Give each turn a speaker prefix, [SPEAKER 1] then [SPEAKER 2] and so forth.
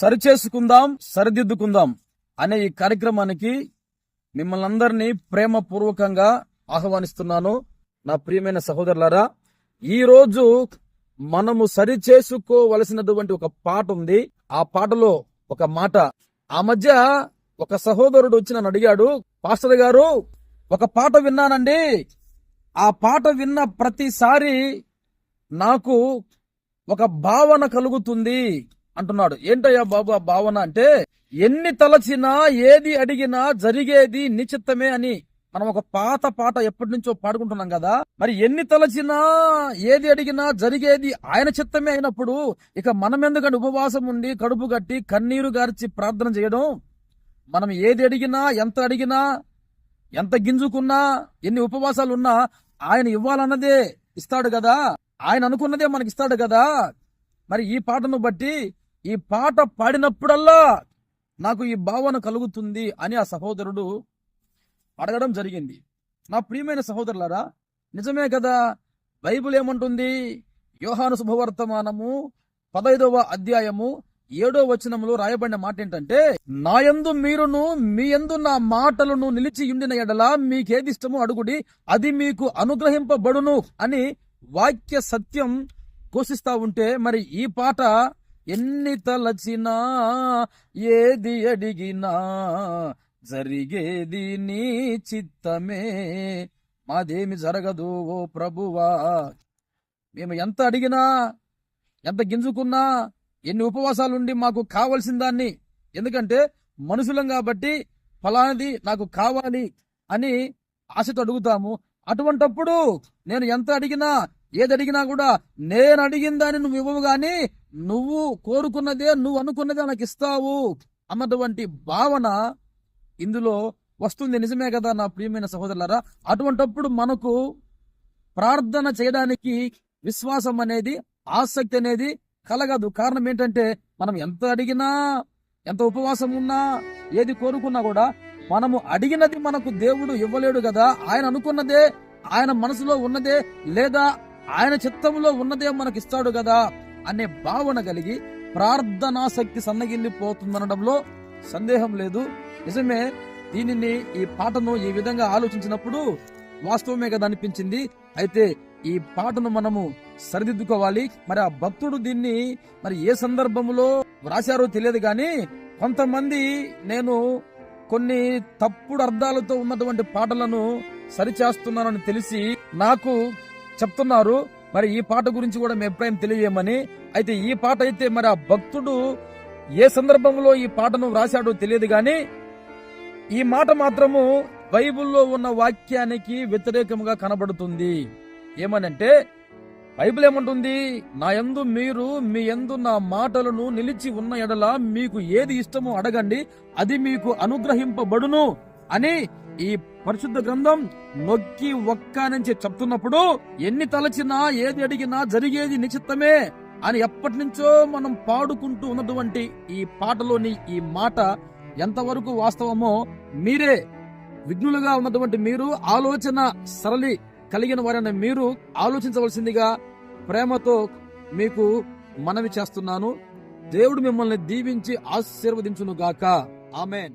[SPEAKER 1] సరిచేసుకుందాం సరిదిద్దుకుందాం అనే ఈ కార్యక్రమానికి మిమ్మల్ని అందరినీ ప్రేమపూర్వకంగా ఆహ్వానిస్తున్నాను. నా ప్రియమైన సహోదరులారా ఈరోజు మనము సరి చేసుకోవలసినటువంటి ఒక పాట ఉంది. ఆ పాటలో ఒక మాట ఆ మధ్య ఒక సహోదరుడు వచ్చి నన్ను అడిగాడు పాస్టర్ గారు ఒక పాట విన్నానండి. ఆ పాట విన్న ప్రతిసారి నాకు ఒక భావన కలుగుతుంది. అంటున్నాడు. ఏంటయ్యా బాబు ఆ భావన అంటే ఎన్ని తలచినా ఏది అడిగినా జరిగేది నిశ్చిత్తమే అని మనం ఒక పాత పాట ఎప్పటి నుంచో పాడుకుంటున్నాం కదా. మరి ఎన్ని తలచినా ఏది అడిగినా జరిగేది ఆయన చిత్తమే అయినప్పుడు ఇక మనం ఎందుకంటే ఉపవాసం ఉండి కడుపు కట్టి కన్నీరు గార్చి ప్రార్థన చేయడం? మనం ఏది అడిగినా ఎంత అడిగినా ఎంత గింజుకున్నా ఎన్ని ఉపవాసాలు ఉన్నా ఆయన ఇవ్వాలన్నదే ఇస్తాడు కదా. ఆయన అనుకున్నదే మనకి ఇస్తాడు కదా. మరి ఈ పాటను బట్టి ఈ పాట పాడినప్పుడల్లా నాకు ఈ భావన కలుగుతుంది అని ఆ సహోదరుడు అడగడం జరిగింది. నా ప్రియమైన సహోదరులారా నిజమే కదా? బైబుల్ ఏమంటుంది? యోహాను శుభవర్తమానము పదైదవ అధ్యాయము ఏడో వచనములో రాయబడిన మాట ఏంటంటే నాయందు మీరును మీ యందు నా మాటలను నిలిచి ఉండిన ఎడల మీకేది ఇష్టమో అడుగుడి అది మీకు అనుగ్రహింపబడును అని వాక్య సత్యం ఘోషిస్తా ఉంటే మరి ఈ పాట ఎన్ని తలచినా ఏది అడిగినా జరిగేది నీ చిత్తమే. మాదేమి జరగదు ఓ ప్రభువా. మేము ఎంత అడిగినా ఎంత గింజుకున్నా ఎన్ని ఉపవాసాలుండి మాకు కావలసిన దాన్ని. ఎందుకంటే మనుషులం కాబట్టి ఫలానిది నాకు కావాలి అని ఆశతో అడుగుతాము. అటువంటప్పుడు నేను ఎంత అడిగినా ఏది అడిగినా కూడా నేను అడిగిన దాన్ని నువ్వు ఇవ్వవు కానీ నువ్వు కోరుకున్నదే నువ్వు అనుకున్నదే నాకు ఇస్తావు అన్నటువంటి భావన ఇందులో వస్తుంది. నిజమే కదా నా ప్రియమైన సహోదరులారా? అటువంటప్పుడు మనకు ప్రార్థన చేయడానికి విశ్వాసం అనేది ఆసక్తి అనేది కలగదు. కారణం ఏంటంటే మనం ఎంత అడిగినా ఎంత ఉపవాసం ఉన్నా ఏది కోరుకున్నా కూడా మనము అడిగినది మనకు దేవుడు ఇవ్వలేడు కదా. ఆయన అనుకున్నదే ఆయన మనసులో ఉన్నదే లేదా ఆయన చిత్తంలో ఉన్నదే మనకి ఇస్తాడు కదా అనే భావన కలిగి ప్రార్థనాసక్తి సన్నగిల్లిపోతుందనడంలో సందేహం లేదు. నిజమే దీనిని ఈ పాటను ఈ విధంగా ఆలోచించినప్పుడు వాస్తవమే కదా అనిపించింది. అయితే ఈ పాటను మనము సరిదిద్దుకోవాలి. మరి ఆ భక్తుడు దీన్ని మరి ఏ సందర్భంలో వ్రాశారో తెలియదు కానీ కొంతమంది నేను కొన్ని తప్పుడు అర్థాలతో ఉన్నటువంటి పాటలను సరిచేస్తున్నానని తెలిసి నాకు చెప్తున్నారు. మరి ఈ పాట గురించి కూడా మీ అభిప్రాయం తెలియజేయమని. అయితే ఈ పాట అయితే మరి ఆ భక్తుడు ఏ సందర్భంలో ఈ పాటను వ్రాశాడో తెలియదు గాని ఈ మాట మాత్రము బైబిల్లో ఉన్న వాక్యానికి వ్యతిరేకంగా కనబడుతుంది. ఏమనంటే బైబిల్ ఏమంటుంది? నా యందు మీరు మీ యందు నా మాటలను నిలిచి ఉన్న ఎడల మీకు ఏది ఇష్టమో అడగండి అది మీకు అనుగ్రహింపబడును అని ఈ పరిశుద్ధ గ్రంథం నొక్కి ఒక్క నుంచి చెప్తున్నప్పుడు ఎన్ని తలచినా ఏది అడిగినా జరిగేది నిశ్చిత్తమే అని ఎప్పటి నుంచో మనం పాడుకుంటూ ఉన్నటువంటి ఈ పాటలోని ఈ మాట ఎంతవరకు వాస్తవమో మీరే విఘ్నులుగా ఉన్నటువంటి మీరు ఆలోచన సరళి కలిగిన వారైన మీరు ఆలోచించవలసిందిగా ప్రేమతో మీకు మనవి చేస్తున్నాను. దేవుడు మిమ్మల్ని దీవించి ఆశీర్వదించును గాక ఆమెన్.